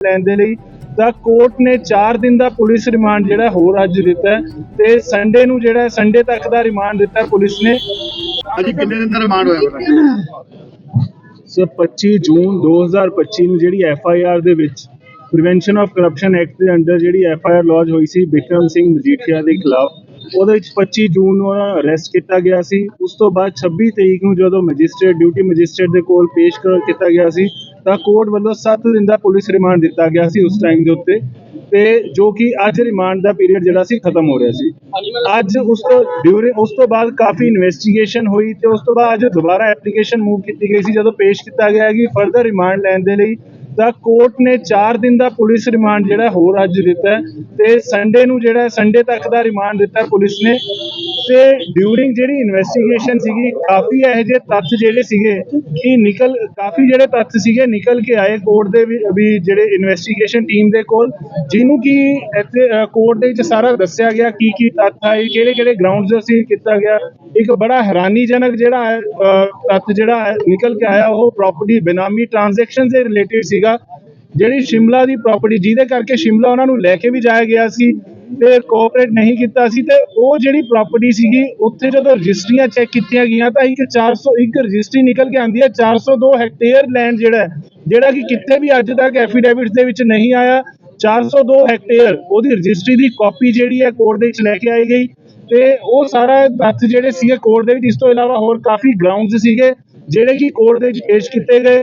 ਲੈਣ ਦੇ ਲਈ ਤਾਂ ਕੋਰਟ ਨੇ 4 ਦਿਨ ਦਾ ਪੁਲਿਸ ਰਿਮਾਂਡ ਜਿਹੜਾ ਹੋਰ ਅੱਜ ਦਿੱਤਾ ਤੇ ਸੰਡੇ ਨੂੰ ਜਿਹੜਾ ਸੰਡੇ ਤੱਕ ਦਾ ਰਿਮਾਂਡ ਦਿੱਤਾ ਪੁਲਿਸ ਨੇ। ਅਜੀ ਕਿੰਨੇ ਦਿਨ ਦਾ ਰਿਮਾਂਡ ਹੋਇਆ ਬੇਟਾ ਸੋ 25 ਜੂਨ 2025 ਨੂੰ ਜਿਹੜੀ ਐਫ ਆਈ ਆਰ ਦੇ ਵਿੱਚ ਪ੍ਰੀਵੈਂਸ਼ਨ ਆਫ ਕਰਪਸ਼ਨ ਐਕਟ ਦੇ ਅੰਡਰ ਜਿਹੜੀ ਐਫ ਆਈ ਆਰ ਲੌਜ ਹੋਈ ਸੀ ਬਿਕਰਮ ਸਿੰਘ ਮਜੀਠੀਆ ਦੇ ਖਿਲਾਫ ਉਹਦੇ ਵਿੱਚ 25 ਜੂਨ ਨੂੰ ਅਰੈਸਟ ਕੀਤਾ ਗਿਆ ਸੀ। ਉਸ ਤੋਂ ਬਾਅਦ 26 ਤਰੀਕ ਨੂੰ ਜਦੋਂ ਮੈਜਿਸਟ੍ਰੇਟ ਡਿਊਟੀ ਮੈਜਿਸਟ੍ਰੇਟ ਦੇ ਕੋਲ ਪੇਸ਼ ਕਰ ਕੀਤਾ ਗਿਆ ਸੀ ਤਾਂ ਕੋਰਟ ਵੱਲੋਂ 7 ਦਿਨ ਦਾ ਪੁਲਿਸ ਰਿਮਾਂਡ ਦਿੱਤਾ ਗਿਆ ਸੀ ਉਸ ਟਾਈਮ ਦੇ ਉੱਤੇ ਤੇ ਜੋ ਕਿ ਅੱਜ ਰਿਮਾਂਡ ਦਾ ਪੀਰੀਅਡ ਜਿਹੜਾ ਸੀ ਖਤਮ ਹੋ ਰਿਹਾ ਸੀ। ਅੱਜ ਉਸ ਤੋਂ ਡਿਊਰਿੰਗ ਉਸ ਤੋਂ ਬਾਅਦ ਕਾਫੀ ਇਨਵੈਸਟੀਗੇਸ਼ਨ ਹੋਈ ਤੇ ਉਸ ਤੋਂ ਬਾਅਦ ਅੱਜ ਦੁਬਾਰਾ ਐਪਲੀਕੇਸ਼ਨ ਮੂਵ ਕੀਤੀ ਗਈ ਸੀ। ਜਦੋਂ ਪੇਸ਼ ਕੀਤਾ ਗਿਆ ਕਿ ਫਰਦਰ ਰਿਮਾਂਡ ਲੈਣ ਦੇ ਲਈ ਤਾਂ ਕੋਰਟ ਨੇ 4 ਦਿਨ ਦਾ ਪੁਲਿਸ ਰਿਮਾਂਡ ਜਿਹੜਾ ਹੋਰ ਅੱਜ ਦਿੱਤਾ ਤੇ ਸੰਡੇ ਨੂੰ ਜਿਹੜਾ ਸੰਡੇ ਤੱਕ ਦਾ ਰਿਮਾਂਡ ਦਿੱਤਾ ਪੁਲਿਸ ਨੇ। ਤੇ ਡਿਊਰਿੰਗ ਜਿਹੜੀ ਇਨਵੈਸਟੀਗੇਸ਼ਨ ਸੀਗੀ, ਕਾਫੀ ਇਹੋ ਜਿਹੇ ਤੱਥ ਜਿਹੜੇ ਸੀਗੇ ਕਿ ਨਿਕਲ, ਕਾਫੀ ਜਿਹੜੇ ਤੱਥ ਸੀਗੇ ਨਿਕਲ ਕੇ ਆਏ ਕੋਰਟ ਦੇ ਵੀ ਜਿਹੜੇ ਇਨਵੈਸਟੀਗੇਸ਼ਨ ਟੀਮ ਦੇ ਕੋਲ, ਜਿਹਨੂੰ ਕਿ ਇੱਥੇ ਕੋਰਟ ਦੇ ਵਿੱਚ ਸਾਰਾ ਦੱਸਿਆ ਗਿਆ ਕੀ ਕੀ ਤੱਥ ਆਏ, ਕਿਹੜੇ ਕਿਹੜੇ ਗਰਾਊਂਡਸ ਅਸੀਂ ਕੀਤਾ ਗਿਆ। ਇੱਕ ਬੜਾ ਹੈਰਾਨੀਜਨਕ ਜਿਹੜਾ ਹੈ ਤੱਥ ਜਿਹੜਾ ਹੈ, ਨਿਕਲ ਕੇ ਆਇਆ, ਉਹ ਪ੍ਰਾਪਰਟੀ ਬੇਨਾਮੀ ਟ੍ਰਾਂਜੈਕਸ਼ਨ ਦੇ ਰਿਲੇਟਡ ਸੀਗਾ, ਜਿਹੜੀ ਸ਼ਿਮਲਾ ਦੀ ਪ੍ਰਾਪਰਟੀ ਜਿਹਦੇ ਕਰਕੇ ਸ਼ਿਮਲਾ ਉਹਨਾਂ ਨੂੰ ਲੈ ਕੇ ਵੀ ਜਾਇਆ ਗਿਆ ਸੀ ਤੇ ਕੋਆਪਰੇਟ ਨਹੀਂ ਕੀਤਾ ਸੀ ਤੇ ਉਹ ਜਿਹੜੀ ਪ੍ਰਾਪਰਟੀ ਸੀਗੀ, ਉੱਥੇ ਜਦੋਂ ਰਜਿਸਟਰੀਆਂ ਚੈੱਕ ਕੀਤੀਆਂ ਗਈਆਂ ਤਾਂ ਇੱਕ 401 ਰਜਿਸਟਰੀ ਨਿਕਲ ਕੇ ਆਂਦੀ ਹੈ 402 ਹੈਕਟੇਅਰ ਲੈਂਡ ਜਿਹੜਾ ਜਿਹੜਾ ਕਿ ਕਿਤੇ ਵੀ ਅੱਜ ਤੱਕ ਐਫੀਡੇਵਿਟਸ ਦੇ ਵਿੱਚ ਨਹੀਂ ਆਇਆ 402 ਹੈਕਟੇਅਰ ਉਹਦੀ ਰਜਿਸਟਰੀ ਦੀ ਕਾਪੀ ਜਿਹੜੀ ਹੈ ਕੋਰਟ ਦੇ ਵਿੱਚ ਲੈ ਕੇ ਆਈ ਗਈ ਤੇ ਉਹ ਸਾਰਾ ਤੱਥ ਜਿਹੜੇ ਸੀਗੇ ਕੋਰਟ ਦੇ ਵਿੱਚ, ਇਸ ਤੋਂ ਇਲਾਵਾ ਹੋਰ ਕਾਫੀ ਗਰਾਊਂਡਸ ਸੀਗੇ ਜਿਹੜੇ ਕਿ ਕੋਰਟ ਦੇ ਵਿੱਚ ਪੇਸ਼ ਕੀਤੇ ਗਏ।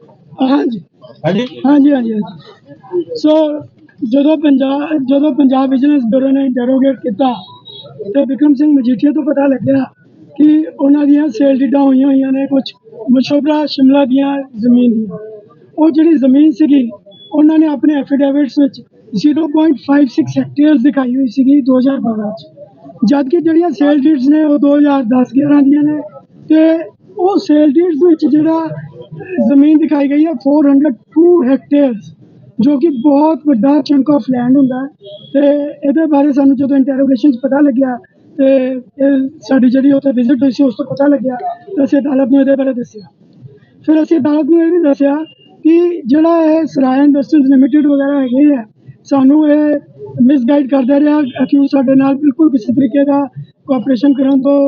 ਹਾਂਜੀ। ਹਾਂਜੀ? ਹਾਂਜੀ ਹਾਂਜੀ ਹਾਂਜੀ। ਸੋ ਜਦੋਂ ਪੰਜਾਬ ਜਦੋਂ ਪੰਜਾਬ ਵਿਜੀਲੈਂਸ ਬਿਊਰੋ ਨੇ ਇੰਟਰੋਗੇਟ ਕੀਤਾ ਤੇ ਵਿਕਰਮ ਸਿੰਘ ਮਜੀਠੀਆ ਤੋਂ ਪਤਾ ਲੱਗਿਆ ਕਿ ਉਹਨਾਂ ਦੀਆਂ ਸੇਲ ਡੀਡਾਂ ਹੋਈਆਂ ਹੋਈਆਂ ਨੇ ਕੁਝ ਮਸ਼ਹੂਰਾ ਸ਼ਿਮਲਾ ਦੀਆਂ ਜ਼ਮੀਨ ਦੀਆਂ। ਉਹ ਜਿਹੜੀ ਜ਼ਮੀਨ ਸੀਗੀ ਉਹਨਾਂ ਨੇ ਆਪਣੇ ਐਫੀਡੇਵਿਟਸ ਵਿੱਚ 0.56 ਹੈਕਟੇਅਰ ਦਿਖਾਈ ਹੋਈ ਸੀਗੀ 2012 ਚ। ਜਦ ਕਿ ਜਿਹੜੀਆਂ ਸੇਲ ਡੀਡਸ ਨੇ ਉਹ 2010 11 ਦੀਆਂ ਨੇ ਤੇ ਉਹ ਸੇਲ ਡੀਡਸ ਵਿੱਚ ਜਿਹੜਾ ਜ਼ਮੀਨ ਦਿਖਾਈ ਗਈ ਹੈ 402 ਹੈਕਟੇਅਰਸ ਜੋ ਕਿ ਬਹੁਤ ਵੱਡਾ ਚੰਕ ਆਫ ਲੈਂਡ ਹੁੰਦਾ ਹੈ। ਤੇ ਇਹਦੇ ਬਾਰੇ ਸਾਨੂੰ ਜਦੋਂ ਇੰਟਰੋਗੇਸ਼ਨ 'ਚ ਪਤਾ ਲੱਗਿਆ, ਤੇ ਇਹ ਸਾਡੀ ਜਿਹੜੀ ਉੱਥੇ ਵਿਜ਼ਿਟ ਹੋਈ ਸੀ, ਉਸ ਤੋਂ ਪਤਾ ਲੱਗਿਆ, ਤੇ ਅਸੀਂ ਅਦਾਲਤ ਨੂੰ ਇਹਦੇ ਬਾਰੇ ਦੱਸਿਆ। ਫਿਰ ਅਸੀਂ ਅਦਾਲਤ ਨੂੰ ਇਹ ਵੀ ਦੱਸਿਆ ਕਿ ਜਿਹੜਾ ਇਹ ਸਰਾਇਆ ਇੰਡਸਟਰੀਜ਼ ਲਿਮਿਟਿਡ ਵਗੈਰਾ ਹੈਗੇ ਆ, ਸਾਨੂੰ ਇਹ ਮਿਸਗਾਈਡ ਕਰਦਾ ਰਿਹਾ ਅਕਿਊਜ਼ ਸਾਡੇ ਨਾਲ ਬਿਲਕੁਲ ਕਿਸੇ ਤਰੀਕੇ ਦਾ ਕੋਆਪਰੇਸ਼ਨ ਕਰਨ ਤੋਂ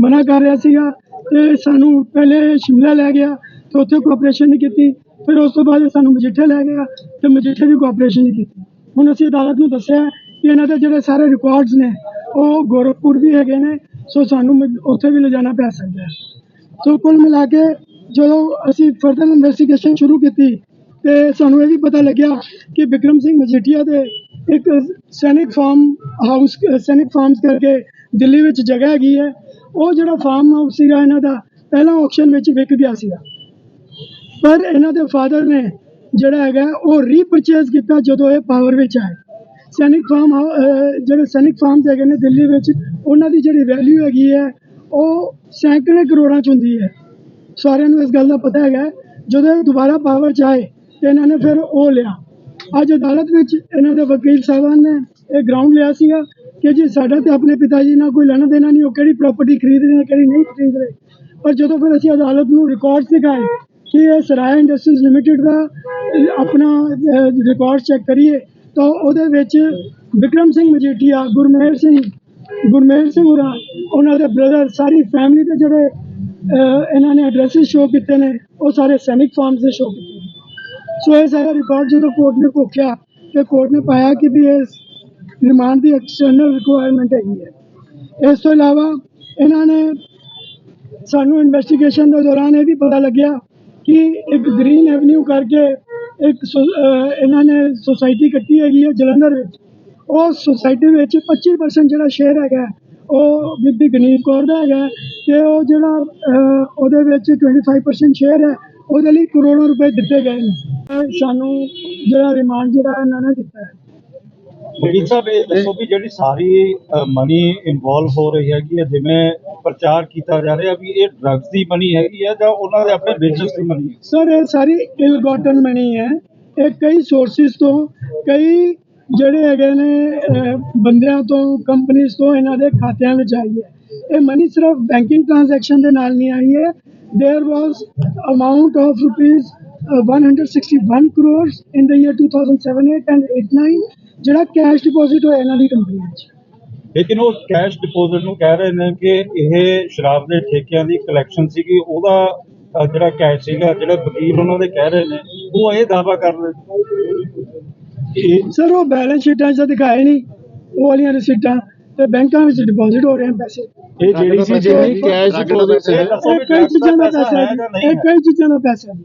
ਮਨਾ ਕਰ ਰਿਹਾ ਸੀਗਾ। ਤੇ ਸਾਨੂੰ ਪਹਿਲੇ ਸ਼ਿਮਲਾ ਲੈ ਗਿਆ ਤੇ ਉੱਥੇ ਕੋਆਪਰੇਸ਼ਨ ਨਹੀਂ ਕੀਤੀ, ਫਿਰ ਉਸ ਤੋਂ ਬਾਅਦ ਇਹ ਸਾਨੂੰ ਮਜੀਠੇ ਲੈ ਗਿਆ ਤੇ ਮਜੀਠੇ ਵੀ ਕੋਆਪਰੇਸ਼ਨ ਨਹੀਂ ਕੀਤੀ। ਹੁਣ ਅਸੀਂ ਅਦਾਲਤ ਨੂੰ ਦੱਸਿਆ ਕਿ ਇਹਨਾਂ ਦੇ ਜਿਹੜੇ ਸਾਰੇ ਰਿਕਾਰਡਸ ਨੇ, ਉਹ ਗੋਰਖਪੁਰ ਵੀ ਹੈਗੇ ਨੇ, ਸੋ ਸਾਨੂੰ ਮ- ਉੱਥੇ ਵੀ ਲਿਜਾਣਾ ਪੈ ਸਕਦਾ ਹੈ। ਸੋ ਕੁੱਲ ਮਿਲਾ ਕੇ ਜਦੋਂ ਅਸੀਂ ਫਰਦਰ ਇਨਵੈਸਟੀਗੇਸ਼ਨ ਸ਼ੁਰੂ ਕੀਤੀ, ਤੇ ਸਾਨੂੰ ਇਹ ਵੀ ਪਤਾ ਲੱਗਿਆ ਕਿ ਵਿਕਰਮ ਸਿੰਘ ਮਜੀਠੀਆ ਦੇ ਇੱਕ ਸੈਨਿਕ ਫਾਰਮ ਹਾਊਸ ਸੈਨਿਕ ਫਾਰਮਸ ਕਰਕੇ ਦਿੱਲੀ ਵਿੱਚ ਜਗ੍ਹਾ ਹੈਗੀ ਹੈ। ਉਹ ਜਿਹੜਾ ਫਾਰਮ ਹਾਊਸ ਸੀਗਾ ਇਹਨਾਂ ਦਾ, ਪਹਿਲਾਂ ਆਕਸ਼ਨ ਵਿੱਚ ਵਿਕ ਗਿਆ ਸੀਗਾ। ਪਰ ਇਹਨਾਂ ਦੇ ਫਾਦਰ ਨੇ ਜਿਹੜਾ ਹੈਗਾ, ਉਹ ਰੀਪਰਚੇਜ਼ ਕੀਤਾ ਜਦੋਂ ਇਹ ਪਾਵਰ ਵਿੱਚ ਆਏ। ਸੈਨਿਕ ਫਾਰਮ ਜਿਹੜੇ ਸੈਨਿਕ ਫਾਰਮਸ ਹੈਗੇ ਨੇ ਦਿੱਲੀ ਵਿੱਚ, ਉਹਨਾਂ ਦੀ ਜਿਹੜੀ ਵੈਲਿਊ ਹੈਗੀ ਹੈ, ਉਹ ਸੈਂਕੜੇ ਕਰੋੜਾਂ ਚ ਹੁੰਦੀ ਹੈ। ਸਾਰਿਆਂ ਨੂੰ ਇਸ ਗੱਲ ਦਾ ਪਤਾ ਹੈਗਾ, ਜਦੋਂ ਇਹ ਦੁਬਾਰਾ ਪਾਵਰ ਚ ਆਏ, ਤੇ ਇਹਨਾਂ ਨੇ ਫਿਰ ਉਹ ਲਿਆ। ਅੱਜ ਅਦਾਲਤ ਵਿੱਚ ਇਹਨਾਂ ਦੇ ਵਕੀਲ ਸਾਹਿਬਾਨ ਨੇ ਇਹ ਗਰਾਊਂਡ ਲਿਆ ਸੀਗਾ ਕਿ ਜੀ ਸਾਡਾ ਤੇ ਆਪਣੇ ਪਿਤਾ ਜੀ ਨਾਲ ਕੋਈ ਲੈਣਾ ਦੇਣਾ ਨਹੀਂ, ਉਹ ਕਿਹੜੀ ਪ੍ਰਾਪਰਟੀ ਖਰੀਦ ਰਹੇ ਨੇ, ਕਿਹੜੀ ਨਹੀਂ ਖਰੀਦ ਰਹੇ ਪਰ ਜਦੋਂ ਫਿਰ ਅਸੀਂ ਅਦਾਲਤ ਨੂੰ ਰਿਕਾਰਡ ਦਿਖਾਏ ਕਿ ਇਹ ਸਰਾਇਆ ਇੰਡਸਟਰੀਜ਼ ਲਿਮਟਿਡ ਦਾ ਆਪਣਾ ਰਿਕਾਰਡ ਚੈੱਕ ਕਰੀਏ, ਤਾਂ ਉਹਦੇ ਵਿੱਚ ਵਿਕਰਮ ਸਿੰਘ ਮਜੀਠੀਆ ਗੁਰਮੇਹਰ ਸਿੰਘ ਗੁਰਮੇਹਰ ਸਿੰਘ ਹੋਰਾਂ, ਉਹਨਾਂ ਦੇ ਬ੍ਰਦਰ ਸਾਰੀ ਫੈਮਿਲੀ ਦੇ ਜਿਹੜੇ ਇਹਨਾਂ ਨੇ ਐਡਰੈਸਿਸ ਸ਼ੋਅ ਕੀਤੇ ਨੇ, ਉਹ ਸਾਰੇ ਸੈਨਿਕ ਫਾਰਮਸ ਦੇ ਸ਼ੋਅ ਕੀਤੇ ਨੇ। ਸੋ ਇਹ ਸਾਰਾ ਰਿਕਾਰਡ ਜਦੋਂ ਕੋਰਟ ਨੇ ਘੋਖਿਆ ਤੇ ਕੋਰਟ ਨੇ ਪਾਇਆ ਕਿ ਵੀ ਇਹ ਰਿਮਾਂਡ ਦੀ ਐਕਸਟਰਨਲ ਰਿਕੁਆਇਰਮੈਂਟ ਹੈਗੀ ਹੈ ਇਸ ਤੋਂ ਇਲਾਵਾ, ਇਹਨਾਂ ਨੇ ਸਾਨੂੰ ਇਨਵੈਸਟੀਗੇਸ਼ਨ ਦੇ ਦੌਰਾਨ ਇਹ ਵੀ ਪਤਾ ਲੱਗਿਆ ਕਿ ਇੱਕ ਗ੍ਰੀਨ ਐਵਨਿਊ ਕਰਕੇ ਇੱਕ ਸੁ- ਇਹਨਾਂ ਨੇ ਸੁਸਾਇਟੀ ਕੱਟੀ ਹੈਗੀ ਹੈ ਜਲੰਧਰ ਵਿੱਚ। ਉਹ ਸੁਸਾਇਟੀ ਵਿੱਚ 25% ਜਿਹੜਾ ਸ਼ੇਅਰ ਹੈਗਾ, ਉਹ ਬੀਬੀ ਗਨੀਤ ਕੌਰ ਦਾ ਹੈਗਾ ਤੇ ਉਹ ਜਿਹੜਾ ਉਹਦੇ ਵਿੱਚ 25% ਸ਼ੇਅਰ ਹੈ, ਉਹਦੇ ਲਈ ਕਰੋੜਾਂ ਰੁਪਏ ਦਿੱਤੇ ਗਏ ਨੇ। ਇਹ ਸਾਨੂੰ ਜਿਹੜਾ ਰਿਮਾਂਡ ਜਿਹੜਾ ਇਹਨਾਂ ਨੇ ਦਿੱਤਾ ਹੈ। ਲੇਕਿਨ ਸਾਹਿਬ ਦੱਸੋ ਵੀ ਜਿਹੜੀ ਸਾਰੀ ਮਨੀ ਇਨਵੋਲਵ ਹੋ ਰਹੀ ਹੈਗੀ ਹੈ ਜਿਵੇਂ ਪ੍ਰਚਾਰ ਕੀਤਾ ਜਾ ਰਿਹਾ ਵੀ ਇਹ ਡਰੱਗਸ ਦੀ ਮਨੀ ਹੈ ਜਾਂ ਉਹਨਾਂ ਦੇ ਆਪਣੇ ਬਿਜ਼ਨਸ ਦੀ ਮਨੀ ਸਰ ਇਹ ਸਾਰੀ ਇਲ ਗੋਟਨ ਮਨੀ ਹੈ। ਇਹ ਕਈ ਸੋਰਸਿਸ ਤੋਂ ਕਈ ਜਿਹੜੇ ਹੈਗੇ ਨੇ ਬੰਦਿਆਂ ਤੋਂ ਕੰਪਨੀਆਂ ਤੋਂ ਇਹਨਾਂ ਦੇ ਖਾਤਿਆਂ ਵਿੱਚ ਆਈ ਹੈ। ਇਹ ਮਨੀ ਸਿਰਫ ਬੈਂਕਿੰਗ ਟ੍ਰਾਂਜੈਕਸ਼ਨ ਦੇ ਨਾਲ ਨਹੀਂ ਆਈ ਹੈ। There was amount of rupees 161 crores in the year 2007 8 and ਜਿਹੜਾ ਕੈਸ਼ ਡਿਪੋਜ਼ਿਟ ਹੋਇਆ ਇਹਨਾਂ ਦੀ ਕੰਪਨੀ ਵਿੱਚ। ਲੇਕਿਨ ਉਹ ਕੈਸ਼ ਡਿਪੋਜ਼ਿਟ ਨੂੰ ਕਹਿ ਰਹੇ ਨੇ ਕਿ ਇਹ ਸ਼ਰਾਬ ਦੇ ਠੇਕਿਆਂ ਦੀ ਕਲੈਕਸ਼ਨ ਸੀਗੀ ਉਹਦਾ ਅ, ਜਿਹੜਾ ਕੈਸ਼ ਸੀਗਾ ਜਿਹੜੇ ਵਕੀਲ ਉਹਨਾਂ ਦੇ ਕਹਿ ਰਹੇ ਨੇ ਉਹ ਇਹ ਦਾਅਵਾ ਕਰ ਰਹੇ ਇਹ ਸਰ ਉਹ ਬੈਲੈਂਸ ਸ਼ੀਟਾਂ 'ਚ ਤਾਂ ਦਿਖਾਏ ਨਹੀਂ। ਉਹ ਵਾਲੀਆਂ ਰਸੀਟਾਂ ਤੇ ਬੈਂਕਾਂ ਵਿੱਚ ਡਿਪੋਜ਼ਿਟ ਹੋ ਰਹੇ ਹਨ ਪੈਸੇ। ਇਹ ਜਿਹੜੀ ਸੀ ਜਿਹੜੀ ਕੈਸ਼ ਡਿਪੋਜ਼ਿਟ ਹੈ ਇਹ ਕਈ ਚੀਜ਼ਾਂ ਦਾ ਪੈਸਾ ਹੈ ਜਾਂ ਜੀ। ਇਹ ਕਈ ਚੀਜ਼ਾਂ ਦਾ ਪੈਸਾ ਹੈ।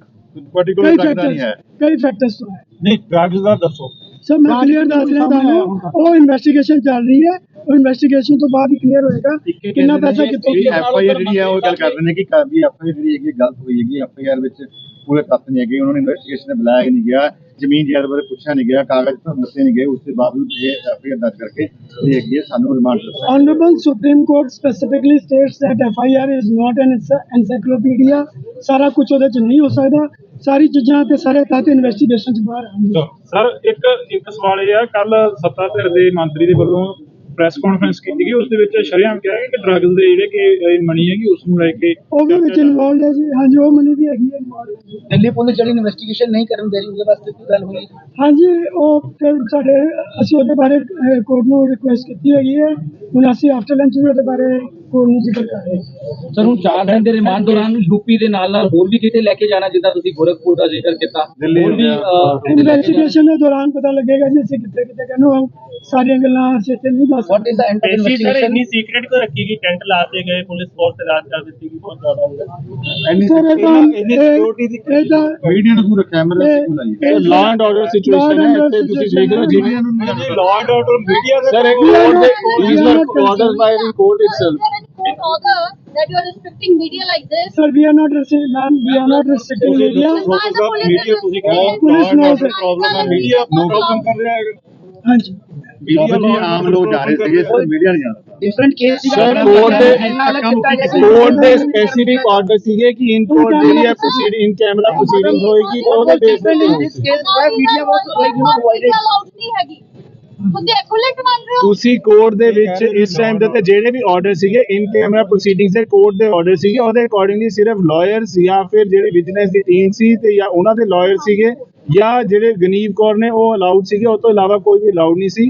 ਪਾਰਟਿਕੂਲਰ ਕਈ ਲੱਗਦਾ ਨਹੀਂ ਹੈ। ਫੈਕਟਰਸ ਕਈ ਫੈਕਟਰਸ ਤੋਂ ਹੈ। ਨਹੀਂ ਡਰੱਗਸ ਦਾ ਦੱਸੋ। ਸਰ ਮੈਂ ਕਲੀਅਰ ਦੱਸ ਰਿਹਾ ਤੁਹਾਨੂੰ। ਉਹ ਇਨਵੈਸਟੀਗੇਸ਼ਨ ਚੱਲ ਰਹੀ ਹੈ। ਉਹ ਇਨਵੈਸਟੀਗੇਸ਼ਨ ਤੋਂ ਬਾਅਦ ਹੀ ਕਲੀਅਰ ਹੋਏਗਾ ਕਿੰਨਾ ਪੈਸਾ ਕਿੱਥੋਂ ਜਿਹੜੀ ਐਫ ਆਈ ਆਰ ਜਿਹੜੀ ਹੈ ਉਹ ਗੱਲ ਕਰ ਰਹੇ ਨੇ ਕਿ ਕਾਫੀ ਐਫ ਆਈ ਆਰ ਜਿਹੜੀ ਹੈਗੀ ਗਲਤ ਹੋਈ ਹੈਗੀ ਐਫ ਆਈ ਆਰ ਵਿੱਚ ਪੂਰੇ ਤੱਥ ਨਹੀਂ ਹੈਗੇ। ਉਹਨਾਂ ਨੇ ਇਨਵੈਸਟੀਗੇਸ਼ਨ ਦੇ ਬੁਲਾਇਆ ਨਹੀਂ ਗਿਆ। ਜ਼ਮੀਨ ਜਾਇਦਾਦ ਬਾਰੇ ਪੁੱਛਿਆ ਨਹੀਂ ਗਿਆ। ਕਾਗਜ਼ ਤੋਂ ਦੱਸੇ ਨਹੀਂ ਗਏ। ਉਸ ਦੇ ਬਾਵਜੂਦ ਇਹ ਐਫ ਆਈ ਆਰ ਦਰਜ ਕਰਕੇ ਇਹ ਹੈ। ਸਾਨੂੰ ਰਿਮਾਂਡ ਦਿੱਤਾ Honorable Supreme Court specifically states that FIR is not an ency- encyclopedia ਸਾਰਾ ਕੁਝ ਉਹਦੇ ਚ ਨਹੀਂ ਹੋ ਸਕਦਾ। ਸਾਰੀ ਚੀਜ਼ਾਂ ਤੇ ਸਾਰੇ ਤੱਥ ਇਨਵੈਸਟੀਗੇਸ਼ਨ ਚ ਬਾਹਰ ਆਉਣਗੇ। ਸਰ ਇੱਕ ਇੱਕ ਸਵਾਲ ਇਹ ਆ ਕੱਲ ਸੱਤਾ ਧਿਰ ਦੇ ਮੰਤਰੀ ਦੇ ਵੱਲੋਂ ਪ੍ਰੈਸ ਕਾਨਫਰੰਸ ਕੀਤੀ ਗਈ ਉਸ ਦੇ ਵਿੱਚ ਸ਼ਰੇਆਮ ਕਿਹਾ ਗਿਆ ਕਿ ਡਰੱਗਸ ਦੇ ਜਿਹੜੇ ਕਿ ਮਨੀ ਹੈਗੀ ਉਸ ਨੂੰ ਲੈ ਕੇ ਉਹ ਵੀ ਵਿੱਚ ਇਨਵੋਲਡ ਹੈ ਜੀ। ਹਾਂਜੀ ਉਹ ਮਨੀ ਵੀ ਹੈਗੀ ਹੈ involved। ਦਿੱਲੀ ਪੁਲਿਸ ਜਿਹੜੀ ਇਨਵੈਸਟੀਗੇਸ਼ਨ ਨਹੀਂ ਕਰਨ ਦੇ ਰਹੀ ਉਹਦੇ ਵਾਸਤੇ ਕੀ ਗੱਲ ਹੋਈ? ਹਾਂਜੀ ਉਹ ਫਿਰ ਸਾਡੇ ਅਸੀਂ ਉਹਦੇ ਬਾਰੇ ਕੋਰਟ ਨੂੰ ਰਿਕੁਐਸਟ ਕੀਤੀ ਹੈਗੀ ਹੈ। ਹੁਣ ਅਸੀਂ ਆਫਟਰ ਲੰਚ ਵੀ ਉਹਦੇ ਬਾਰੇ ਕੋਰਟ ਨੂੰ ਜ਼ਿਕਰ ਕਰ ਰਹੇ ਹਾਂ ਸਰ ਹੁਣ ਚਾਰ ਦਿਨ ਦੇ ਰਿਮਾਂਡ ਦੌਰਾਨ ਯੂਪੀ ਦੇ ਨਾਲ ਨਾਲ ਹੋਰ ਵੀ ਕਿਤੇ ਲੈ ਕੇ ਜਾਣਾ ਜਿੱਦਾਂ ਤੁਸੀਂ ਗੋਰਖਪੁਰ ਦਾ ਜ਼ਿਕਰ ਕੀਤਾ ਹੋਰ ਵੀ ਇਨਵੈਸਟੀਗੇਸ਼ਨ ਦੇ ਦੌਰਾਨ ਪਤਾ ਲੱਗੇਗਾ ਜੀ ਅਸੀਂ ਕਿੱਥੇ ਕਿੱਥੇ ਕਹਿੰਦੇ ਸਾਰੀਆਂ ਗੱਲਾਂ ਅਸੀਂ ਇੱਥੇ ਨਹੀਂ ਦੱਸ of ਐਸੀ ਸਰ investigation? ਇੰਨੀ ਸੀਕ੍ਰੀਟ ਕਿਉਂ ਰੱਖੀ ਗਈ ਟੈਂਟ ਲਾਤੇ ਗਏ ਪੁਲਿਸ ਫੋਰਸ ਤੇ ਰਾਤ ਕਰ ਦਿੱਤੀ ਗਈ ਬਹੁਤ ਜ਼ਿਆਦਾ ਤਾਂ ਇਹ- ਇਹ ਤਾਂ ਮੀਡੀਆ ਨੂੰ ਕੈਮਰਾ ਸੇ ਲਾਈ ਇਹ ਲਾਅ ਐਂਡ ਆਰਡਰ ਸਿਚੁਏਸ਼ਨ ਹੈ ਇੱਥੇ ਤੁਸੀਂ ਦੇਖ ਰਹੇ ਹੋ ਜਿਵੇਂ ਲਾਅ ਐਂਡ ਆਰਡਰ ਮੀਡੀਆ ਦੇ ਸਰ ਇੱਕ ਕੋਰਟ ਦੇ orders by the court itself court order that you are restricting media like this. Sir, we are not restricting, ma'am, we are not restricting media. Media ਤੁਸੀਂ Police knows it. Problem ਹੈ media problem ਕਰ ਰਿਹਾ ਹੈ ਹਾਂਜੀ media ਨੂੰ ਆਮ ਲੋਕ ਜਾ ਰਹੇ ਸੀਗੇ ਸਰ ਮੀਡੀਆ ਨਹੀਂ ਜਾਣਾ ਡਿਫਰੈਂਟ ਕੇਸ ਸਰ ਕੋਰਟ ਦੇ ਕੋਰਟ ਦੇ ਸਪੈਸੀਫਿਕ ਆਰਡਰ ਸੀਗੇ ਕਿ ਇਨ ਕੋਰਟ ਜਿਹੜੀ ਹੈ ਪ੍ਰੋਸੀਡਿੰਗ ਇਨ ਕੈਮਰਾ ਪ੍ਰੋਸੀਡਿੰਗ ਹੋਏਗੀ ਤਾਂ ਉਹਦੇ ਬੇਸ ਤੇ media was like you know avoided. allowed ਨਹੀਂ ਹੈਗੀ ਉਹਦੇ equivalent ਮੰਨ ਰਹੇ ਹੋ। ਤੁਸੀਂ ਕੋਰਟ ਦੇ ਵਿੱਚ ਇਸ ਟਾਈਮ ਦੇ ਉੱਤੇ ਜਿਹੜੇ ਵੀ ਆਰਡਰ ਸੀਗੇ ਇਨ ਕੈਮਰਾ ਪ੍ਰੋਸੀਡਿੰਗਸ ਦੇ ਕੋਰਟ ਦੇ ਆਰਡਰ ਸੀਗੇ ਉਹਦੇ ਅਕੋਰਡਿੰਗਲੀ ਸਿਰਫ ਲਾਇਰਸ ਜਾਂ ਫਿਰ ਜਿਹੜੇ ਵਿਜੀਲੈਂਸ ਦੀ ਟੀਮ ਸੀ ਤੇ ਜਾਂ ਉਹਨਾਂ ਦੇ ਲਾਇਰ ਸੀਗੇ ਜਾਂ ਜਿਹੜੇ ਗਨੀਵ ਕੌਰ ਨੇ ਉਹ ਅਲਾਉਡ ਸੀਗੇ ਉਹ ਤੋਂ ਇਲਾਵਾ ਕੋਈ ਵੀ ਅਲਾਉਡ ਨਹੀਂ ਸੀ।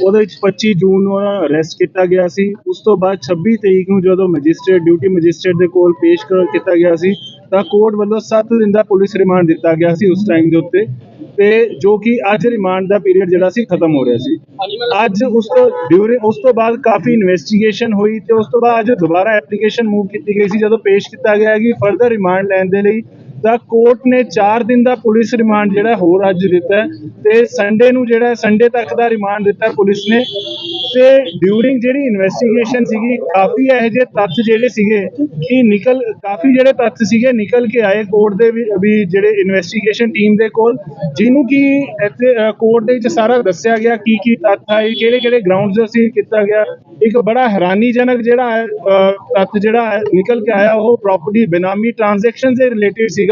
ਉਹਦੇ ਵਿੱਚ 25 ਜੂਨ ਨੂੰ ਅਰੈਸਟ ਕੀਤਾ ਗਿਆ ਸੀ। ਉਸ ਤੋਂ ਬਾਅਦ 26 ਤਰੀਕ ਨੂੰ ਜਦੋਂ ਮੈਜਿਸਟ੍ਰੇਟ ਡਿਊਟੀ ਮੈਜਿਸਟ੍ਰੇਟ ਦੇ ਕੋਲ ਪੇਸ਼ ਕਰ, ਕੀਤਾ ਗਿਆ ਸੀ, ਤਾਂ ਕੋਰਟ ਵੱਲੋਂ 7 ਦਿਨ ਦਾ ਪੁਲਿਸ ਰਿਮਾਂਡ ਦਿੱਤਾ ਗਿਆ ਸੀ ਉਸ ਟਾਈਮ ਦੇ ਉੱਤੇ ਤੇ ਜੋ ਕਿ ਅੱਜ ਰਿਮਾਂਡ ਦਾ ਪੀਰੀਅਡ ਜਿਹੜਾ ਸੀ, ਖਤਮ ਹੋ ਰਿਹਾ ਸੀ। ਅੱਜ ਉਸ ਤੋਂ ਡਿਊਰਿੰਗ ਉਸ ਤੋਂ ਬਾਅਦ ਕਾਫੀ ਇਨਵੈਸਟੀਗੇਸ਼ਨ ਹੋਈ ਤੇ ਉਸ ਤੋਂ ਬਾਅਦ ਅੱਜ ਦੁਬਾਰਾ ਐਪਲੀਕੇਸ਼ਨ ਮੂਵ ਕੀਤੀ ਗਈ ਸੀ, ਜਦੋਂ ਪੇਸ਼ ਕੀਤਾ ਗਿਆ ਕਿ ਫਰਦਰ ਰਿਮਾਂਡ ਲੈਣ ਦੇ ਲਈ ਤਾਂ ਕੋਰਟ ਨੇ 4 ਦਿਨ ਦਾ ਪੁਲਿਸ ਰਿਮਾਂਡ ਜਿਹੜਾ ਹੋਰ ਅੱਜ ਦਿੱਤਾ ਹੈ ਤੇ ਸੰਡੇ ਨੂੰ ਜਿਹੜਾ ਸੰਡੇ ਤੱਕ ਦਾ ਰਿਮਾਂਡ ਦਿੱਤਾ ਪੁਲਿਸ ਨੇ। ਤੇ ਡਿਊਰਿੰਗ ਜਿਹੜੀ ਇਨਵੈਸਟੀਗੇਸ਼ਨ ਸੀਗੀ ਕਾਫੀ ਇਹੋ ਜਿਹੇ ਤੱਥ ਜਿਹੜੇ ਸੀਗੇ ਕਿ ਨਿਕਲ ਕਾਫੀ ਜਿਹੜੇ ਤੱਥ ਸੀਗੇ ਨਿਕਲ ਕੇ ਆਏ ਕੋਰਟ ਦੇ ਵੀ ਜਿਹੜੇ ਇਨਵੈਸਟੀਗੇਸ਼ਨ ਟੀਮ ਦੇ ਕੋਲ ਜਿਹਨੂੰ ਕਿ ਇੱਥੇ ਕੋਰਟ ਦੇ ਵਿੱਚ ਸਾਰਾ ਦੱਸਿਆ ਗਿਆ ਕੀ ਕੀ ਤੱਥ ਆਏ ਕਿਹੜੇ ਕਿਹੜੇ ਗਰਾਊਂਡਸ ਤੇ ਸੀ ਕੀਤਾ ਗਿਆ। ਇੱਕ ਬੜਾ ਹੈਰਾਨੀਜਨਕ ਜਿਹੜਾ ਹੈ, ਤੱਥ ਜਿਹੜਾ ਹੈ, ਨਿਕਲ ਕੇ ਆਇਆ ਉਹ ਪ੍ਰਾਪਰਟੀ ਬਿਨਾਮੀ ਟ੍ਰਾਂਜੈਕਸ਼ਨ ਦੇ ਰਿਲੇਟਡ ਸੀਗਾ।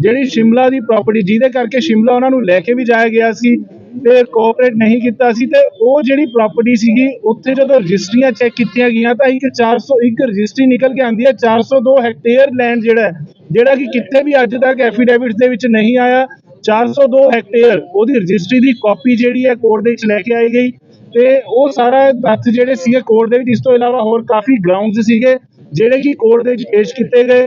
ਜਿਹੜੀ ਸ਼ਿਮਲਾ ਦੀ ਪ੍ਰਾਪਰਟੀ ਜਿਹਦੇ ਕਰਕੇ ਸ਼ਿਮਲਾ ਉਹਨਾਂ ਨੂੰ ਲੈ ਕੇ ਵੀ ਜਾਇਆ ਗਿਆ ਸੀ ਤੇ ਕੋਆਪਰੇਟ ਨਹੀਂ ਕੀਤਾ ਸੀ ਤੇ ਉਹ ਜਿਹੜੀ ਪ੍ਰਾਪਰਟੀ ਸੀਗੀ, ਉੱਥੇ ਜਦੋਂ ਰਜਿਸਟਰੀਆਂ ਚੈੱਕ ਕੀਤੀਆਂ ਗਈਆਂ ਤਾਂ ਇੱਕ 401 ਰਜਿਸਟਰੀ ਨਿਕਲ ਕੇ ਆਂਦੀ ਹੈ। 402 ਹੈਕਟੇਅਰ ਲੈਂਡ ਜਿਹੜਾ ਜਿਹੜਾ ਕਿ ਕਿੱਥੇ ਵੀ ਅੱਜ ਤੱਕ ਐਫੀਡੇਵਿਟਸ ਦੇ ਵਿੱਚ ਨਹੀਂ ਆਇਆ। 402 ਹੈਕਟੇਅਰ ਉਹਦੀ ਰਜਿਸਟਰੀ ਦੀ ਕਾਪੀ ਜਿਹੜੀ ਹੈ ਕੋਰਟ ਦੇ ਵਿੱਚ ਲੈ ਕੇ ਆਈ ਗਈ ਤੇ ਉਹ ਸਾਰਾ ਤੱਥ ਜਿਹੜੇ ਸੀਗੇ ਕੋਰਟ ਦੇ ਵਿੱਚ, ਇਸ ਤੋਂ ਇਲਾਵਾ ਹੋਰ ਕਾਫੀ ਗਰਾਊਂਡਸ ਸੀਗੇ ਜਿਹੜੇ ਕਿ ਕੋਰਟ ਦੇ ਵਿੱਚ ਪੇਸ਼ ਕੀਤੇ ਗਏ।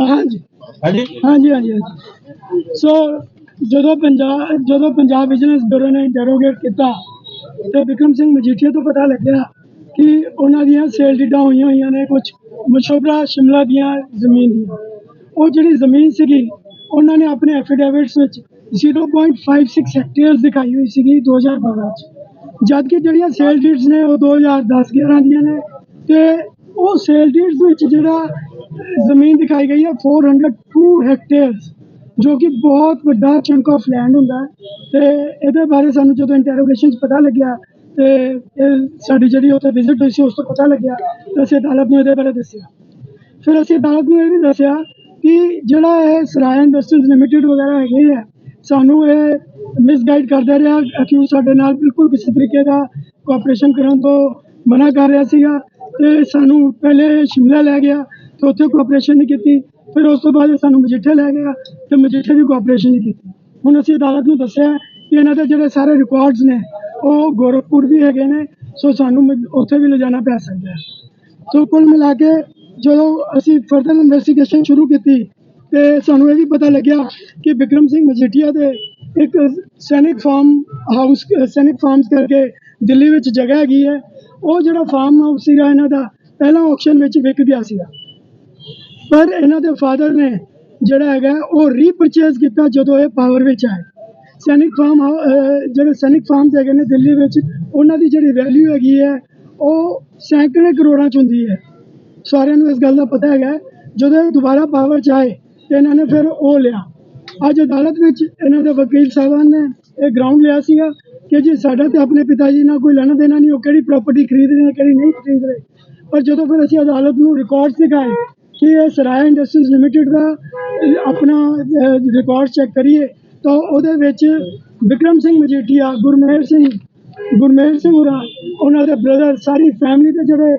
ਹਾਂਜੀ। ਹਾਂਜੀ? ਹਾਂਜੀ ਹਾਂਜੀ ਹਾਂਜੀ। ਸੋ ਜਦੋਂ ਪੰਜਾਬ ਜਦੋਂ ਪੰਜਾਬ ਬਿਜ਼ਨਸ ਬਿਊਰੋ ਨੇ ਇੰਟਰੋਗੇਟ ਕੀਤਾ ਤੇ ਵਿਕਰਮ ਸਿੰਘ ਮਜੀਠੀਆ ਤੋਂ ਪਤਾ ਲੱਗਿਆ ਕਿ ਉਹਨਾਂ ਦੀਆਂ ਸੇਲ ਡੀਡਾਂ ਹੋਈਆਂ ਹੋਈਆਂ ਨੇ ਕੁਝ ਮਸ਼ੋਬਰਾ ਸ਼ਿਮਲਾ ਦੀਆਂ ਜ਼ਮੀਨ ਦੀਆਂ। ਉਹ ਜਿਹੜੀ ਜ਼ਮੀਨ ਸੀਗੀ ਉਹਨਾਂ ਨੇ ਆਪਣੇ ਐਫੀਡੇਵਿਟਸ ਵਿੱਚ 0.56 ਹੈਕਟੇਅਰਸ ਦਿਖਾਈ ਹੋਈ ਸੀਗੀ 2012 ਚ। ਜਦ ਕਿ ਜਿਹੜੀਆਂ ਸੇਲ ਡੀਡਸ ਨੇ ਉਹ 2010 11 ਦੀਆਂ ਨੇ। ਤੇ ਉਹ ਸੇਲ ਡੀਡਸ ਵਿੱਚ ਜਿਹੜਾ ਜ਼ਮੀਨ ਦਿਖਾਈ ਗਈ ਹੈ 402 ਹੈਕਟੇਅਰਸ ਜੋ ਕਿ ਬਹੁਤ ਵੱਡਾ ਚੰਕ ਆਫ ਲੈਂਡ ਹੁੰਦਾ ਹੈ। ਤੇ ਇਹਦੇ ਬਾਰੇ ਸਾਨੂੰ ਜਦੋਂ ਇੰਟਰੋਗੇਸ਼ਨ 'ਚ ਪਤਾ ਲੱਗਿਆ, ਤੇ ਇਹ ਸਾਡੀ ਜਿਹੜੀ ਉੱਥੇ ਵਿਜ਼ਿਟ ਹੋਈ ਸੀ, ਉਸ ਤੋਂ ਪਤਾ ਲੱਗਿਆ, ਤੇ ਅਸੀਂ ਅਦਾਲਤ ਨੂੰ ਇਹਦੇ ਬਾਰੇ ਦੱਸਿਆ। ਫਿਰ ਅਸੀਂ ਅਦਾਲਤ ਨੂੰ ਇਹ ਵੀ ਦੱਸਿਆ ਕਿ ਜਿਹੜਾ ਇਹ ਸਰਾਇਆ ਇੰਡਸਟਰੀਜ਼ ਲਿਮਿਟਿਡ ਵਗੈਰਾ ਹੈਗੇ ਆ, ਸਾਨੂੰ ਇਹ ਮਿਸਗਾਈਡ ਕਰਦਾ ਰਿਹਾ ਅਕਿਊਜ਼ ਸਾਡੇ ਨਾਲ ਬਿਲਕੁਲ ਕਿਸੇ ਤਰੀਕੇ ਦਾ ਕੋਆਪਰੇਸ਼ਨ ਕਰਨ ਤੋਂ ਮਨਾ ਕਰ ਰਿਹਾ ਸੀਗਾ। ਤੇ ਸਾਨੂੰ ਪਹਿਲੇ ਸ਼ਿਮਲਾ ਲੈ ਗਿਆ ਤੇ ਉੱਥੇ ਕੋਆਪਰੇਸ਼ਨ ਨਹੀਂ ਕੀਤੀ। ਫਿਰ ਉਸ ਤੋਂ ਬਾਅਦ ਇਹ ਸਾਨੂੰ ਮਜੀਠੇ ਲੈ ਗਿਆ ਤੇ ਮਜੀਠੇ ਵੀ ਕੋਆਪਰੇਸ਼ਨ ਨਹੀਂ ਕੀਤੀ। ਹੁਣ ਅਸੀਂ ਅਦਾਲਤ ਨੂੰ ਦੱਸਿਆ ਕਿ ਇਹਨਾਂ ਦੇ ਜਿਹੜੇ ਸਾਰੇ ਰਿਕਾਰਡਸ ਨੇ, ਉਹ ਗੋਰਖਪੁਰ ਵੀ ਹੈਗੇ ਨੇ, ਸੋ ਸਾਨੂੰ ਮ- ਉੱਥੇ ਵੀ ਲਿਜਾਣਾ ਪੈ ਸਕਦਾ ਹੈ। ਸੋ ਕੁੱਲ ਮਿਲਾ ਕੇ ਜਦੋਂ ਅਸੀਂ ਫਰਦਰ ਇਨਵੈਸਟੀਗੇਸ਼ਨ ਸ਼ੁਰੂ ਕੀਤੀ, ਤੇ ਸਾਨੂੰ ਇਹ ਵੀ ਪਤਾ ਲੱਗਿਆ ਕਿ ਵਿਕਰਮ ਸਿੰਘ ਮਜੀਠੀਆ ਦੇ ਇੱਕ ਸੈਨਿਕ ਫਾਰਮ ਹਾਊਸ ਸੈਨਿਕ ਫਾਰਮਸ ਕਰਕੇ ਦਿੱਲੀ ਵਿੱਚ ਜਗ੍ਹਾ ਹੈਗੀ ਹੈ। ਉਹ ਜਿਹੜਾ ਫਾਰਮ ਹਾਊਸ ਸੀਗਾ ਇਹਨਾਂ ਦਾ, ਪਹਿਲਾਂ ਆਕਸ਼ਨ ਵਿੱਚ ਵਿਕ ਗਿਆ ਸੀਗਾ। ਪਰ ਇਹਨਾਂ ਦੇ ਫਾਦਰ ਨੇ ਜਿਹੜਾ ਹੈਗਾ ਉਹ ਰੀਪਰਚੇਜ਼ ਕੀਤਾ ਜਦੋਂ ਇਹ ਪਾਵਰ ਵਿੱਚ ਆਏ। ਸੈਨਿਕ ਫਾਰਮ ਜਿਹੜੇ ਸੈਨਿਕ ਫਾਰਮ ਹੈਗੇ ਨੇ ਦਿੱਲੀ ਵਿੱਚ, ਉਹਨਾਂ ਦੀ ਜਿਹੜੀ ਵੈਲਿਊ ਹੈਗੀ ਹੈ, ਉਹ ਸੈਂਕੜੇ ਕਰੋੜਾਂ ਚ ਹੁੰਦੀ ਹੈ। ਸਾਰਿਆਂ ਨੂੰ ਇਸ ਗੱਲ ਦਾ ਪਤਾ ਹੈਗਾ, ਜਦੋਂ ਇਹ ਦੁਬਾਰਾ ਪਾਵਰ ਚ ਆਏ, ਤੇ ਇਹਨਾਂ ਨੇ ਫਿਰ ਉਹ ਲਿਆ। ਅੱਜ ਅਦਾਲਤ ਵਿੱਚ ਇਹਨਾਂ ਦੇ ਵਕੀਲ ਸਾਹਿਬਾਂ ਨੇ ਇਹ ਗਰਾਊਂਡ ਲਿਆ ਸੀਗਾ ਕਿ ਜੀ ਸਾਡਾ ਤੇ ਆਪਣੇ ਪਿਤਾ ਜੀ ਨਾਲ ਕੋਈ ਲੈਣਾ ਦੇਣਾ ਨਹੀਂ, ਉਹ ਕਿਹੜੀ ਪ੍ਰਾਪਰਟੀ ਖਰੀਦ ਰਹੇ ਨੇ ਕਿਹੜੀ ਨਹੀਂ ਖਰੀਦ ਰਹੇ ਪਰ ਜਦੋਂ ਫਿਰ ਅਸੀਂ ਅਦਾਲਤ ਨੂੰ ਰਿਕਾਰਡ ਦਿਖਾਏ ਕਿ ਇਹ ਸਰਾਇਆ ਇੰਡਸਟਰੀਜ਼ ਲਿਮਟਿਡ ਦਾ ਆਪਣਾ ਰਿਕਾਰਡ ਚੈੱਕ ਕਰੀਏ, ਤਾਂ ਉਹਦੇ ਵਿੱਚ ਵਿਕਰਮ ਸਿੰਘ ਮਜੀਠੀਆ ਗੁਰਮੇਰ ਸਿੰਘ ਗੁਰਮੇਰ ਸਿੰਘ ਹੋਰਾਂ, ਉਹਨਾਂ ਦੇ ਬ੍ਰਦਰ ਸਾਰੀ ਫੈਮਿਲੀ ਦੇ ਜਿਹੜੇ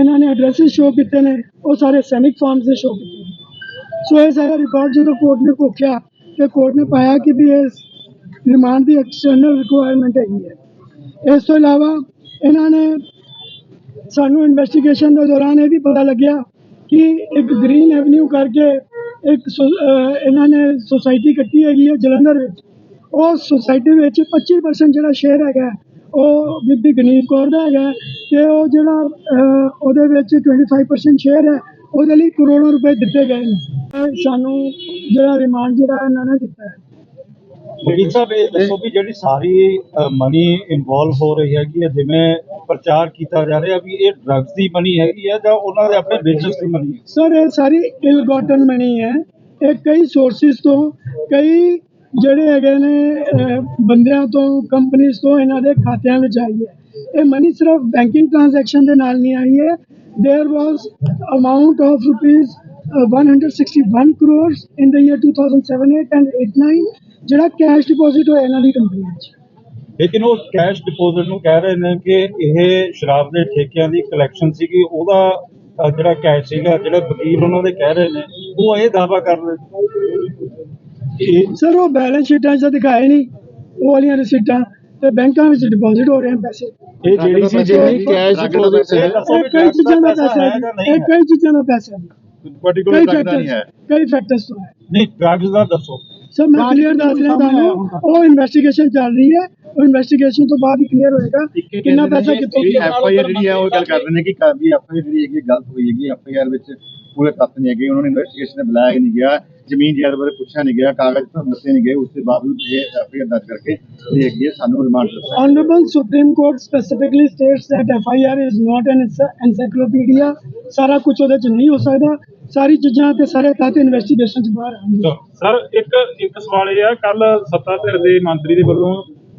ਇਹਨਾਂ ਨੇ ਐਡਰੈਸਿਸ ਸ਼ੋਅ ਕੀਤੇ ਨੇ, ਉਹ ਸਾਰੇ ਸੈਨਿਕ ਫਾਰਮਸ ਦੇ ਸ਼ੋਅ ਕੀਤੇ ਨੇ। ਸੋ ਇਹ ਸਾਰਾ ਰਿਕਾਰਡ ਜਦੋਂ ਕੋਰਟ ਨੇ ਕੋਖਿਆ ਤੇ ਕੋਰਟ ਨੇ ਪਾਇਆ ਕਿ ਵੀ ਇਹ ਰਿਮਾਂਡ ਦੀ ਐਕਸਟਰਨਲ ਰਿਕੁਆਇਰਮੈਂਟ ਹੈਗੀ ਹੈ। ਇਸ ਤੋਂ ਇਲਾਵਾ, ਇਹਨਾਂ ਨੇ ਸਾਨੂੰ ਇਨਵੈਸਟੀਗੇਸ਼ਨ ਦੇ ਦੌਰਾਨ ਇਹ ਵੀ ਪਤਾ ਲੱਗਿਆ ਕਿ ਇੱਕ ਗ੍ਰੀਨ ਐਵਨਿਊ ਕਰਕੇ ਇੱਕ ਸੋ- ਇਹਨਾਂ ਨੇ ਸੋਸਾਇਟੀ ਕੱਟੀ ਹੈਗੀ ਹੈ ਜਲੰਧਰ ਵਿੱਚ। ਉਹ ਸੁਸਾਇਟੀ ਵਿੱਚ 25% ਜਿਹੜਾ ਸ਼ੇਅਰ ਹੈਗਾ, ਉਹ ਬੀਬੀ ਗਨੀਤ ਕੌਰ ਦਾ ਹੈਗਾ ਹੈ ਤੇ ਉਹ ਜਿਹੜਾ ਉਹਦੇ ਵਿੱਚ 25% ਸ਼ੇਅਰ ਹੈ, ਉਹਦੇ ਲਈ ਕਰੋੜਾਂ ਰੁਪਏ ਦਿੱਤੇ ਗਏ ਨੇ। ਸਾਨੂੰ ਜਿਹੜਾ ਰਿਮਾਂਡ ਜਿਹੜਾ ਇਹਨਾਂ ਨੇ ਦਿੱਤਾ ਹੈ। ਜੀ ਸਾਹਿਬ, ਇਹ ਦੱਸੋ ਵੀ ਜਿਹੜੀ ਸਾਰੀ ਮਨੀ ਇਨਵੋਲਵ ਹੋ ਰਹੀ ਹੈਗੀ ਹੈ, ਜਿਵੇਂ ਪ੍ਰਚਾਰ ਕੀਤਾ ਜਾ ਰਿਹਾ ਵੀ ਇਹ ਡਰੱਗਸ ਦੀ ਮਨੀ ਹੈਗੀ ਹੈ ਜਾਂ ਉਹਨਾਂ ਦੇ ਆਪਣੇ ਬਿਜ਼ਨਸ ਦੀ ਮਨੀ ਸਰ, ਇਹ ਸਾਰੀ ਇਲ ਗੋਟਨ ਮਨੀ ਹੈ। ਇਹ ਕਈ ਸੋਰਸਿਸ ਤੋਂ, ਕਈ ਜਿਹੜੇ ਹੈਗੇ ਨੇ ਬੰਦਿਆਂ ਤੋਂ ਕੰਪਨੀਆਂ ਤੋਂ ਇਹਨਾਂ ਦੇ ਖਾਤਿਆਂ ਵਿੱਚ ਆਈ ਹੈ। ਇਹ ਮਨੀ ਸਿਰਫ ਬੈਂਕਿੰਗ ਟ੍ਰਾਂਜੈਕਸ਼ਨ ਦੇ ਨਾਲ ਨਹੀਂ ਆਈ ਹੈ। There was amount of rupees 161 crores in the year 2007 8 and 8 ਜਿਹੜਾ ਕੈਸ਼ ਡਿਪੋਜ਼ਿਟ ਹੋਇਆ ਇਹਨਾਂ ਦੀ ਕੰਪਨੀ ਵਿੱਚ। ਲੇਕਿਨ ਉਹ ਕੈਸ਼ ਡਿਪੋਜ਼ਿਟ ਨੂੰ ਕਹਿ ਰਹੇ ਨੇ ਕਿ ਇਹ ਸ਼ਰਾਬ ਦੇ ਠੇਕਿਆਂ ਦੀ ਕਲੈਕਸ਼ਨ ਸੀਗੀ ਉਹਦਾ ਅ, ਜਿਹੜਾ ਕੈਸ਼ ਸੀਗਾ ਜਿਹੜੇ ਵਕੀਲ ਉਹਨਾਂ ਦੇ ਕਹਿ ਰਹੇ ਨੇ ਉਹ ਇਹ ਦਾਵਾ ਕਰ ਰਹੇ ਇਹ ਸਰ ਉਹ ਬੈਲੈਂਸ ਸ਼ੀਟਾਂ 'ਚ ਤਾਂ ਦਿਖਾਏ ਨਹੀਂ। ਉਹ ਵਾਲੀਆਂ ਰਸੀਟਾਂ ਤੇ ਬੈਂਕਾਂ ਵਿੱਚ ਡਿਪੋਜ਼ਿਟ ਹੋ ਰਹੇ ਹਨ ਪੈਸੇ। ਇਹ ਜਿਹੜੀ ਸੀ ਜਿਹੜੀ ਕੈਸ਼ ਡਿਪੋਜ਼ਿਟ ਹੈ ਇਹ ਕਈ ਚੀਜ਼ਾਂ ਦਾ ਪੈਸਾ ਹੈ ਇਹ ਕਈ ਚੀਜ਼ਾਂ ਦਾ ਪੈਸਾ ਹੈ ਪਾਰਟਿਕੂਲਰ ਕਈ ਲੱਗਦਾ ਨਹੀਂ ਹੈ। ਫੈਕਟਰਸ ਕਈ ਫੈਕਟਰਸ ਤੋਂ ਹੈ। ਨਹੀਂ ਡਰੱਗਸ ਦਾ ਦੱਸੋ। ਸਰ ਮੈਂ ਕਲੀਅਰ ਦੱਸ ਰਿਹਾ ਤੁਹਾਨੂੰ ਉਹ ਇਨਵੈਸਟੀਗੇਸ਼ਨ ਚੱਲ ਰਹੀ ਹੈ। ਉਹ ਇਨਵੈਸਟੀਗੇਸ਼ਨ ਤੋਂ ਬਾਅਦ ਹੀ ਕਲੀਅਰ ਹੋਏਗਾ ਕਿੰਨਾ ਪੈਸਾ ਕਿੱਥੋਂ ਜਿਹੜੀ ਐਫ ਆਈ ਆਰ ਜਿਹੜੀ ਹੈ ਉਹ ਗੱਲ ਕਰ ਰਹੇ ਨੇ ਕਿ ਕਾਬੀ ਐਫ ਆਈ ਆਰ ਜਿਹੜੀ ਹੈਗੀ ਗਲਤ ਹੋਈ ਹੈਗੀ। ਐਫ ਆਈ ਆਰ ਵਿੱਚ ਪੂਰੇ ਤੱਥ ਨਹੀਂ ਹੈਗੇ ਉਹਨਾਂ ਨੇ ਇਨਵੈਸਟੀਗੇਸ਼ਨ ਦੇ ਬੁਲਾਇਆ ਹੀ ਨਹੀਂ ਗਿਆ। ਜ਼ਮੀਨ ਜਾਇਦਾਦ ਬਾਰੇ ਪੁੱਛਿਆ ਨਹੀਂ ਗਿਆ ਕਾਗਜ਼ ਤੋਂ ਦੱਸੇ ਨਹੀਂ ਗਏ। ਉਸ ਦੇ ਬਾਵਜੂਦ ਇਹ ਐਫ ਆਈ ਆਰ ਦਰਜ ਕਰਕੇ ਜਿਹੜੀ ਹੈਗੀ ਹੈ ਸਾਨੂੰ ਰਿਮਾਂਡ ਦਿੱਤਾ Supreme Court specifically states that FIR is not an ency- encyclopedia ਸਾਰਾ ਕੁਝ ਉਹਦੇ ਚ ਨਹੀਂ ਹੋ ਸਕਦਾ। ਸਾਰੀ ਚੀਜ਼ਾਂ ਤੇ ਸਾਰੇ ਤੱਥ ਇਨਵੈਸਟੀਗੇਸ਼ਨ ਚ ਬਾਹਰ ਆਉਣਗੇ। ਸਰ ਇੱਕ ਇੱਕ ਸਵਾਲ ਇਹ ਆ ਕੱਲ ਸੱਤਾ ਧਿਰ ਦੇ ਮੰਤਰੀ ਦੇ ਵੱਲੋਂ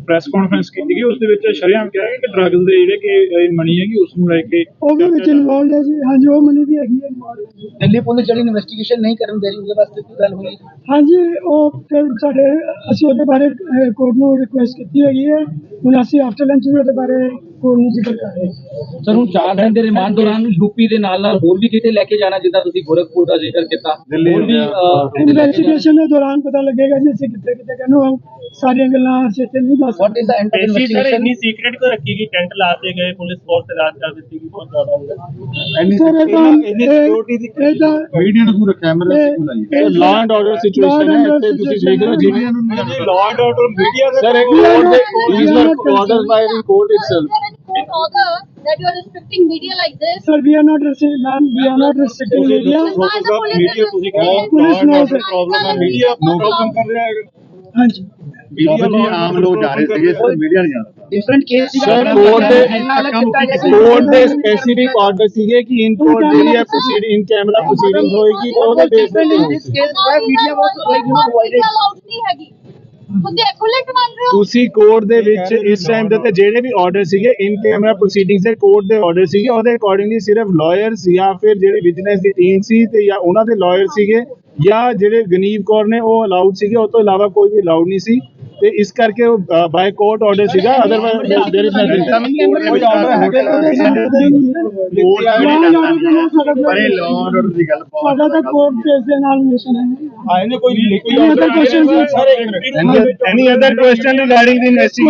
ਪ੍ਰੈਸ ਕਾਨਫਰੰਸ ਕੀਤੀ ਗਈ ਉਸ ਦੇ ਵਿੱਚ ਸ਼ਰੇਆਮ ਕਿਹਾ ਗਿਆ ਕਿ ਡਰੱਗਸ ਦੇ ਜਿਹੜੇ ਕਿ ਮਨੀ ਹੈਗੀ ਉਸ ਨੂੰ ਲੈ ਕੇ ਉਹ ਵੀ ਵਿੱਚ ਇਨਵੋਲਡ ਹੈ ਜੀ। ਹਾਂਜੀ ਉਹ ਮਨੀ ਵੀ ਹੈਗੀ ਹੈ involved। ਦਿੱਲੀ ਪੁਲਿਸ ਜਿਹੜੀ ਇਨਵੈਸਟੀਗੇਸ਼ਨ ਨਹੀਂ ਕਰਨ ਦੇ ਰਹੀ ਉਹਦੇ ਵਾਸਤੇ ਕੀ ਗੱਲ ਹੋਈ? ਹਾਂਜੀ ਉਹ ਫਿਰ ਸਾਡੇ ਅਸੀਂ ਉਹਦੇ ਬਾਰੇ ਕੋਰਟ ਨੂੰ ਰਿਕੁਐਸਟ ਕੀਤੀ ਹੈਗੀ ਹੈ। ਹੁਣ ਅਸੀਂ ਆਫਟਰ ਲੰਚ ਵੀ ਉਹਦੇ ਬਾਰੇ ਕੋਰਟ ਨੂੰ ਜ਼ਿਕਰ ਕਰ ਰਹੇ ਹਾਂ ਸਰ ਹੁਣ ਚਾਰ ਦਿਨ ਦੇ ਰਿਮਾਂਡ ਦੌਰਾਨ ਯੂਪੀ ਦੇ ਨਾਲ ਨਾਲ ਹੋਰ ਵੀ ਕਿਤੇ ਲੈ ਕੇ ਜਾਣਾ ਜਿੱਦਾਂ ਤੁਸੀਂ ਗੋਰਖਪੁਰ ਦਾ ਜ਼ਿਕਰ ਕੀਤਾ? ਹੋਰ ਵੀ ਇਨਵੈਸਟੀਗੇਸ਼ਨ ਦੇ ਦੌਰਾਨ ਪਤਾ ਲੱਗੇਗਾ ਜੀ ਅਸੀਂ ਕਿੱਥੇ ਕਿੱਥੇ ਕਹਿੰਦੇ ਹਾਂ ਸਾਰੀਆਂ ਗੱਲਾਂ ਅਸੀਂ ਇੱਥੇ ਨਹੀਂ ਦੱਸ end of ਐਸੀ ਸਰ investigation? ਇੰਨੀ ਸੀਕ੍ਰੀਟ ਕਿਉਂ ਰੱਖੀ ਗਈ? ਟੈਂਟ ਲਾ ਕੇ ਗਏ ਪੁਲਿਸ ਫੋਰਸ ਤੇ ਰਾਤ ਕਰ ਦਿੱਤੀ ਗਈ ਬਹੁਤ ਜ਼ਿਆਦਾ ਸਰ ਇਹ ਤਾਂ ਇਹ ਇਹ ਤਾਂ ਮੀਡੀਆ ਨੂੰ ਪੂਰਾ ਕੈਮਰਾ ਸਿੱਧੂ ਲਾਈਏ। ਇਹ ਲਾਅ ਐਂਡ ਆਰਡਰ ਸਿਚੁਏਸ਼ਨ ਹੈ ਇੱਥੇ ਤੁਸੀਂ ਦੇਖ ਰਹੇ ਨਹੀਂ ਲਾਅ ਐਂਡ ਆਰਡਰ ਮੀਡੀਆ ਦੇ ਸਰ ਇੱਕ ਕੋਰਟ ਦੇ are were not ordered by the court itself Is there any court order that you are restricting media like this? Sir, we are not restricting, ma'am, we are not restricting media. Process of media ਤੁਸੀਂ ਕਹਿੰਦੇ Police knows it. Problem ਹੈ media problem ਕਰ ਰਿਹਾ ਹੈ ਹਾਂਜੀ media ਨੂੰ ਆਮ ਲੋਕ ਜਾ ਰਹੇ ਸੀਗੇ ਸਿਰਫ ਮੀਡੀਆ ਨਹੀਂ ਜਾ ਰਿਹਾ ਡਿਫਰੈਂਟ ਕੇਸ Sir, court ਦੇ ਕੋਰਟ ਦੇ ਸਪੈਸੀਫਿਕ ਆਰਡਰ ਸੀਗੇ ਕਿ ਇਨ ਕੋਰਟ ਜਿਹੜੀ ਹੈ ਪ੍ਰੋਸੀਡ ਇਨ ਕੈਮਰਾ ਪ੍ਰੋਸੀਡਿੰਗ ਹੋਏਗੀ ਤਾਂ ਉਹਦੇ ਬੇਸ ਤੇ ਹੋਊਗੀ। media was like you know Media allowed ਨਹੀਂ ਹੈਗੀ ਉਹਦੇ ਐਕੁਲੇਟ ਮੰਨ ਰਹੇ ਹੋ। ਤੁਸੀਂ ਕੋਰਟ ਦੇ ਵਿੱਚ ਇਸ ਟਾਈਮ ਦੇ ਤੇ ਜਿਹੜੇ ਵੀ ਆਰਡਰ ਸੀਗੇ ਇਨ ਕੈਮਰਾ ਪ੍ਰੋਸੀਡਿੰਗਸ ਦੇ ਕੋਰਟ ਦੇ ਆਰਡਰ ਸੀਗੇ ਉਹਦੇ ਅਕੋਰਡਿੰਗਲੀ ਸਿਰਫ ਲਾਇਰਸ ਜਾਂ ਫਿਰ ਜਿਹੜੇ ਵਿਜੀਲੈਂਸ ਦੀ ਟੀਮ ਸੀ ਤੇ ਜਾਂ ਉਹਨਾਂ ਦੇ ਲਾਇਰ ਸੀਗੇ ਜਾਂ ਜਿਹੜੇ ਗਨੀਵ ਕੌਰ ਨੇ ਉਹ ਅਲਾਉਡ ਸੀਗੇ ਉਹ ਤੋਂ ਇਲਾਵਾ ਕੋਈ ਵੀ ਅਲਾਉਡ ਨਹੀਂ ਸੀ। ਤੇ ਇਸ ਕਰਕੇ ਉਹ ਕੋਰਟ ਆਰਡਰ ਸੀਗਾ ਅਦਰਵਾਇਜ਼ ਦੇਰ ਇਜ਼ ਨਥਿੰਗ ਪਰੇ ਲੋਨ ਆਰਡਰ ਦੀ ਗੱਲ ਬਹੁਤ ਸਾਡਾ ਤਾਂ ਕੋਰਟ ਕੇਸ ਦੇ ਨਾਲ ਰਿਲੇਸ਼ਨ ਹੈ। ਆਏ ਨੇ ਕੋਈ ਕੋਈ any other question regarding the investigation